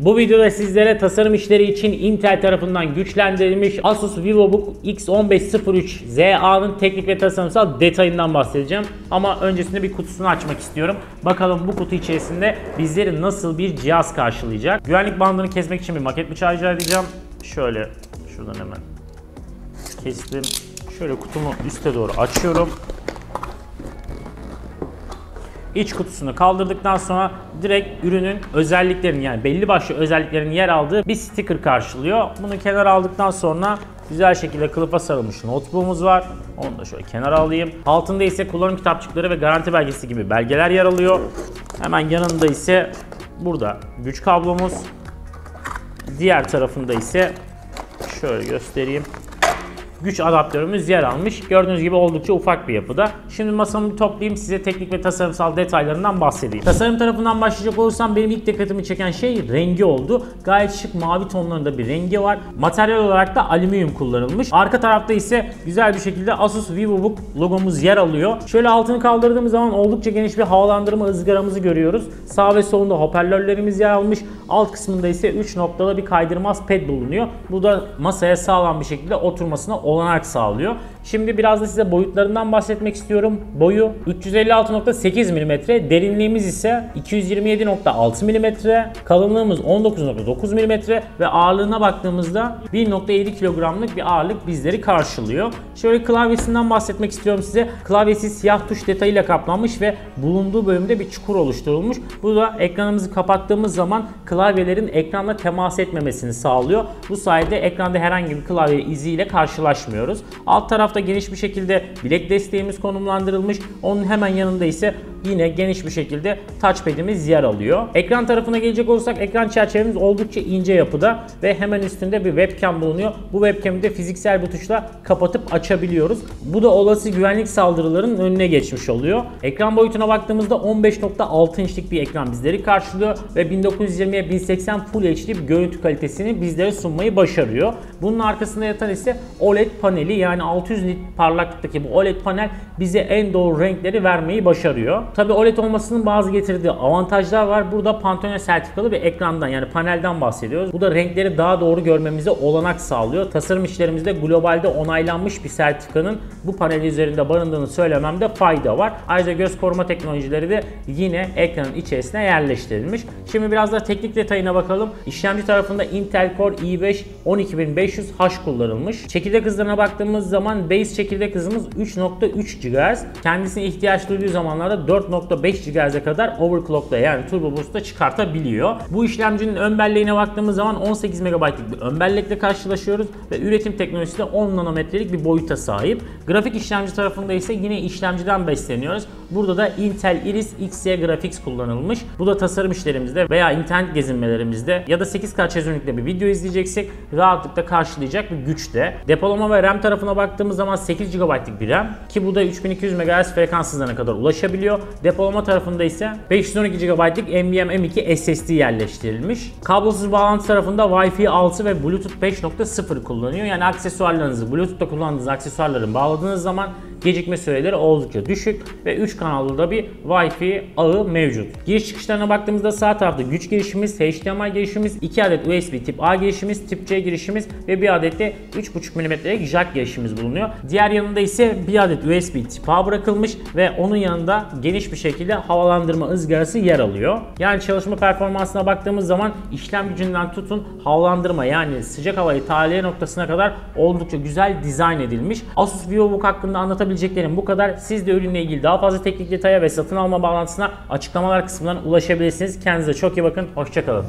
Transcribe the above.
Bu videoda sizlere tasarım işleri için Intel tarafından güçlendirilmiş Asus VivoBook X1503 ZA'nın teknik ve tasarımsal detayından bahsedeceğim. Ama öncesinde bir kutusunu açmak istiyorum. Bakalım bu kutu içerisinde bizleri nasıl bir cihaz karşılayacak. Güvenlik bandını kesmek için bir maket bıçağı rica edeceğim. Şöyle şuradan hemen kestim. Şöyle kutumu üste doğru açıyorum. İç kutusunu kaldırdıktan sonra direkt ürünün özelliklerini yani belli başlı özelliklerin yer aldığı bir sticker karşılıyor. Bunu kenara aldıktan sonra güzel şekilde kılıfa sarılmış notebook'umuz var. Onu da şöyle kenara alayım. Altında ise kullanım kitapçıkları ve garanti belgesi gibi belgeler yer alıyor. Hemen yanında ise burada güç kablomuz. Diğer tarafında ise şöyle göstereyim güç adaptörümüz yer almış. Gördüğünüz gibi oldukça ufak bir yapıda. Şimdi masamı toplayayım size teknik ve tasarımsal detaylarından bahsedeyim. Tasarım tarafından başlayacak olursam benim ilk dikkatimi çeken şey rengi oldu. Gayet şık mavi tonlarında bir rengi var. Materyal olarak da alüminyum kullanılmış. Arka tarafta ise güzel bir şekilde Asus VivoBook logomuz yer alıyor. Şöyle altını kaldırdığımız zaman oldukça geniş bir havalandırma ızgaramızı görüyoruz. Sağ ve solunda hoparlörlerimiz yer almış. Alt kısmında ise 3 noktalı bir kaydırmaz pad bulunuyor. Bu da masaya sağlam bir şekilde oturmasına olanak sağlıyor. Şimdi biraz da size boyutlarından bahsetmek istiyorum. Boyu 356.8 mm, derinliğimiz ise 227.6 mm, kalınlığımız 19.9 mm ve ağırlığına baktığımızda 1.7 kilogramlık bir ağırlık bizleri karşılıyor. Şöyle klavyesinden bahsetmek istiyorum size. Klavyesi siyah tuş detayıyla kaplanmış ve bulunduğu bölümde bir çukur oluşturulmuş. Bu da ekranımızı kapattığımız zaman klavyelerin ekranla temas etmemesini sağlıyor. Bu sayede ekranda herhangi bir klavye iziyle karşılaşmıyoruz. Alt tarafta geniş bir şekilde bilek desteğimiz konumlandırılmış. Onun hemen yanında ise yine geniş bir şekilde touchpad'imiz yer alıyor. Ekran tarafına gelecek olursak ekran çerçevemiz oldukça ince yapıda ve hemen üstünde bir webcam bulunuyor. Bu webcam'i de fiziksel bir tuşla kapatıp açabiliyoruz. Bu da olası güvenlik saldırılarının önüne geçmiş oluyor. Ekran boyutuna baktığımızda 15.6 inçlik bir ekran bizleri karşılıyor ve 1920'ye 1080 Full HD bir görüntü kalitesini bizlere sunmayı başarıyor. Bunun arkasında yatan ise OLED paneli yani 600 nit parlaklıktaki bu OLED panel bize en doğru renkleri vermeyi başarıyor. Tabi OLED olmasının bazı getirdiği avantajlar var. Burada Pantone sertifikalı bir ekrandan yani panelden bahsediyoruz. Bu da renkleri daha doğru görmemize olanak sağlıyor. Tasarım işlerimizde globalde onaylanmış bir sertifikanın bu panel üzerinde barındığını söylememde fayda var. Ayrıca göz koruma teknolojileri de yine ekranın içerisine yerleştirilmiş. Şimdi biraz da teknik detayına bakalım. İşlemci tarafında Intel Core i5 12500H kullanılmış. Çekirdek hızlarına baktığımız zaman base çekirdek hızımız 3.3 GHz. Kendisine ihtiyaç duyduğu zamanlarda 4.5 GHz'e kadar overclock'la yani turbo boost'ta çıkartabiliyor. Bu işlemcinin ön belleğine baktığımız zaman 18 MB'lık bir ön bellekle karşılaşıyoruz ve üretim teknolojisi de 10 nanometrelik bir boyuta sahip. Grafik işlemci tarafında ise yine işlemciden besleniyoruz. Burada da Intel Iris Xe Graphics kullanılmış. Bu da tasarım işlerimizde veya internet gezinmelerimizde ya da 8K çözünürlükte bir video izleyeceksek rahatlıkla karşılayacak bir güçte. Depolama ve RAM tarafına baktığımız zaman 8 GB'lık bir RAM ki bu da 3200 MHz frekans hızlarına kadar ulaşabiliyor. Depolama tarafında ise 512 GB'lık NVMe M2 SSD yerleştirilmiş. Kablosuz bağlantı tarafında Wi-Fi 6 ve Bluetooth 5.0 kullanıyor. Yani aksesuarlarınızı Bluetooth'ta kullandığınız aksesuarları bağladığınız zaman gecikme süreleri oldukça düşük ve 3 kanallı da bir Wi-Fi ağı mevcut. Giriş çıkışlarına baktığımızda sağ tarafta güç girişimiz, HDMI girişimiz, 2 adet USB tip A girişimiz, tip C girişimiz ve bir adet de 3.5 mm'lik jack girişimiz bulunuyor. Diğer yanında ise bir adet USB tip A bırakılmış ve onun yanında geniş bir şekilde havalandırma ızgarası yer alıyor. Yani çalışma performansına baktığımız zaman işlem gücünden tutun havalandırma yani sıcak havayı tahliye noktasına kadar oldukça güzel dizayn edilmiş. Asus VivoBook hakkında anlatabileceğim anlatabileceklerim bu kadar. Siz de ürünle ilgili daha fazla teknik detaya ve satın alma bağlantısına açıklamalar kısmından ulaşabilirsiniz. Kendinize çok iyi bakın. Hoşçakalın.